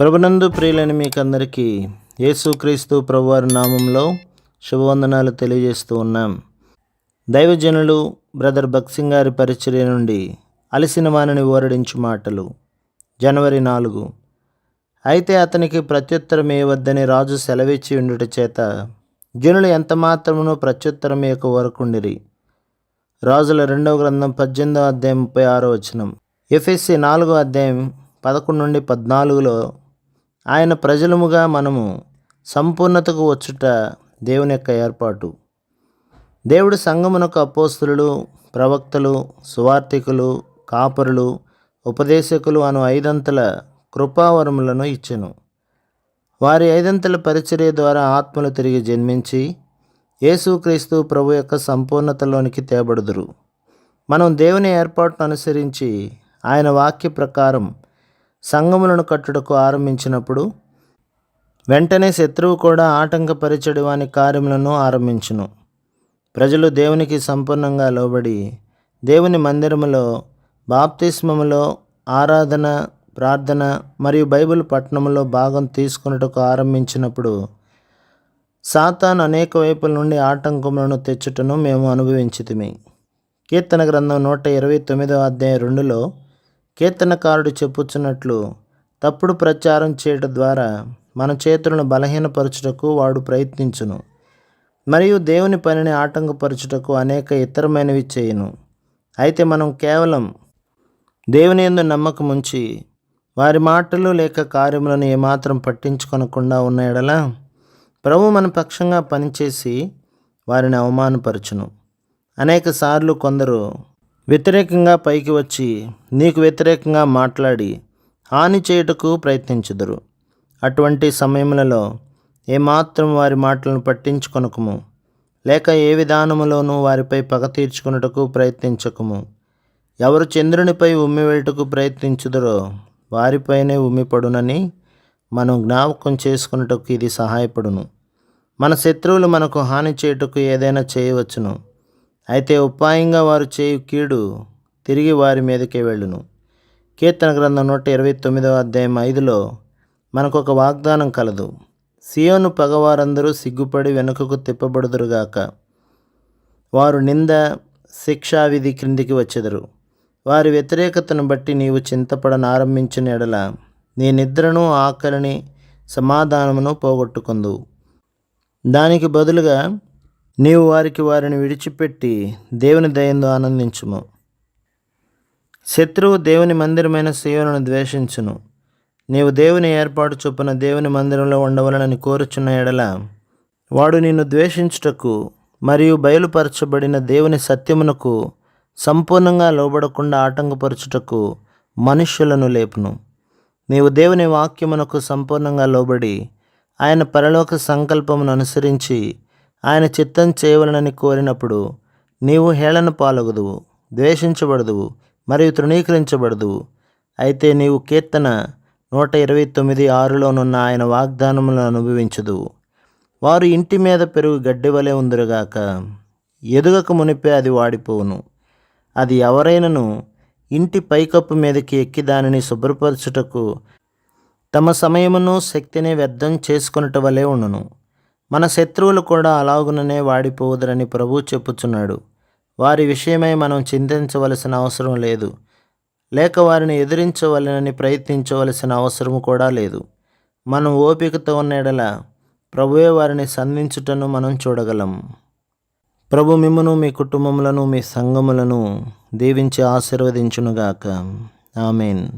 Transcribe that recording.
ప్రభునందు ప్రియులని మీకందరికీ యేసుక్రీస్తు ప్రభువారి నామంలో శుభవందనాలు తెలియజేస్తూ ఉన్నాం. దైవజనులు బ్రదర్ బక్సింగ్ గారి పరిచర్య నుండి అలసిన వానని ఓరడించు మాటలు. జనవరి నాలుగు. అయితే అతనికి ప్రత్యుత్తరం ఇవ్వద్దని రాజు సెలవిచ్చి ఉండుట చేత జనులు ఎంతమాత్రమునో ప్రత్యుత్తరం ఇవ్వక వరకుండిరి. రాజుల రెండవ గ్రంథం పద్దెనిమిదవ అధ్యాయం ముప్పై ఆరో వచనం. ఎఫ్ఎస్సి నాలుగో అధ్యాయం పదకొండు నుండి పద్నాలుగులో ఆయన ప్రజలముగా మనము సంపూర్ణతకు వచ్చుట దేవుని యొక్క ఏర్పాటు. దేవుడు సంగమునకు అపోస్తులు ప్రవక్తలు సువార్థికులు కాపరులు ఉపదేశకులు అను ఐదంతల కృపావరములను ఇచ్చెను. వారి ఐదంతల పరిచర్య ద్వారా ఆత్మలు తిరిగి జన్మించి యేసుక్రీస్తు ప్రభు యొక్క సంపూర్ణతలోనికి తేబడుదురు. మనం దేవుని ఏర్పాటును అనుసరించి ఆయన వాక్య ప్రకారం సంగములను కట్టుటకు ఆరంభించినప్పుడు వెంటనే శత్రువు కూడా ఆటంకపరిచడి వాని కార్యములను ఆరంభించును. ప్రజలు దేవునికి సంపూర్ణంగా లోబడి దేవుని మందిరములో బాప్తిస్మములో ఆరాధన ప్రార్థన మరియు బైబిల్ పట్టణంలో భాగం తీసుకున్నటకు ఆరంభించినప్పుడు సాతాన్ అనేక వైపుల నుండి ఆటంకములను తెచ్చుటను మేము అనుభవించితిమి. కీర్తన గ్రంథం నూట ఇరవై తొమ్మిదవ అధ్యాయం రెండులో కీర్తనకారుడు చెప్పుచున్నట్లు తప్పుడు ప్రచారం చేయడం ద్వారా మన చేతులను బలహీనపరచుటకు వాడు ప్రయత్నించును. మరియు దేవుని పనిని ఆటంకపరచుటకు అనేక ఇతరమైనవి చేయును. అయితే మనం కేవలం దేవుని ఎందు నమ్మకం ఉంచి వారి మాటలు లేక కార్యములను ఏమాత్రం పట్టించుకొనకుండా ఉన్న ఎడల ప్రభు మన పక్షంగా పనిచేసి వారిని అవమానపరచును. అనేక సార్లు కొందరు వ్యతిరేకంగా పైకి వచ్చి నీకు వ్యతిరేకంగా మాట్లాడి హాని చేయుటకు ప్రయత్నించుదురు. అటువంటి సమయములలో ఏమాత్రం వారి మాటలను పట్టించుకొనకము లేక ఏ విధానములోనూ వారిపై పగ తీర్చుకున్నటకు ప్రయత్నించకము. ఎవరు చంద్రునిపై ఉమ్మివేయుటకు ప్రయత్నించుదరో వారిపైనే ఉమ్మిపడునని మనం జ్ఞాపకం చేసుకున్నటకు ఇది సహాయపడును. మన శత్రువులు మనకు హాని చేయుటకు ఏదైనా చేయవచ్చును. అయితే ఉపాయంగా వారు చేయు కీడు తిరిగి వారి మీదకే వెళ్ళును. కీర్తన గ్రంథం నూట ఇరవై తొమ్మిదవ అధ్యాయం ఐదులో మనకు ఒక వాగ్దానం కలదు. సియోను పగవారందరూ సిగ్గుపడి వెనుకకు తిప్పబడుదురుగాక. వారు నింద శిక్షావిధి క్రిందికి వచ్చెదరు. వారి వ్యతిరేకతను బట్టి నీవు చింతపడను ఆరంభించిన ఎడల నీ నిద్రను ఆకలిని సమాధానమును పోగొట్టుకుందు. దానికి బదులుగా నీవు వారికి వారిని విడిచిపెట్టి దేవుని దయందు ఆనందించుము. శత్రువు దేవుని మందిరమైన సియోనును ద్వేషించును. నీవు దేవుని ఏర్పాటు చొప్పున దేవుని మందిరంలో ఉండవలనని కోరుచున్న ఎడల వాడు నిన్ను ద్వేషించుటకు మరియు బయలుపరచబడిన దేవుని సత్యమునకు సంపూర్ణంగా లోబడకుండా ఆటంకపరచుటకు మనుష్యులను లేపును. నీవు దేవుని వాక్యమునకు సంపూర్ణంగా లోబడి ఆయన పరలోక సంకల్పమును అనుసరించి ఆయన చిత్తం చేయవలనని కోరినప్పుడు నీవు హేళన పాలగదువు ద్వేషించబడదువు మరియు తృణీకరించబడదువు. అయితే నీవు కీర్తన నూట ఇరవై తొమ్మిది ఆరులోనున్న ఆయన వాగ్దానములను అనుభవించదు వారు ఇంటి మీద పెరుగు గడ్డి వలె ఉందిరుగాక ఎదుగక మునిపే అది వాడిపోవును. అది ఎవరైనను ఇంటి పైకప్పు మీదకి ఎక్కి దానిని శుభ్రపరచుటకు తమ సమయమును శక్తిని వ్యర్థం చేసుకున్నట వలె ఉండును. మన శత్రువులు కూడా అలాగుననే వాడిపోవుదరని ప్రభు చెప్పుచున్నాడు. వారి విషయమై మనం చింతించవలసిన అవసరం లేదు. లేక వారిని ఎదిరించవలనని ప్రయత్నించవలసిన అవసరం కూడా లేదు. మనం ఓపికతో ఉన్న ఎడల ప్రభువే వారిని సంధించుటను మనం చూడగలం. ప్రభు మిమ్మను మీ కుటుంబములను మీ సంఘములను దీవించి ఆశీర్వదించునుగాక. ఆమెన్.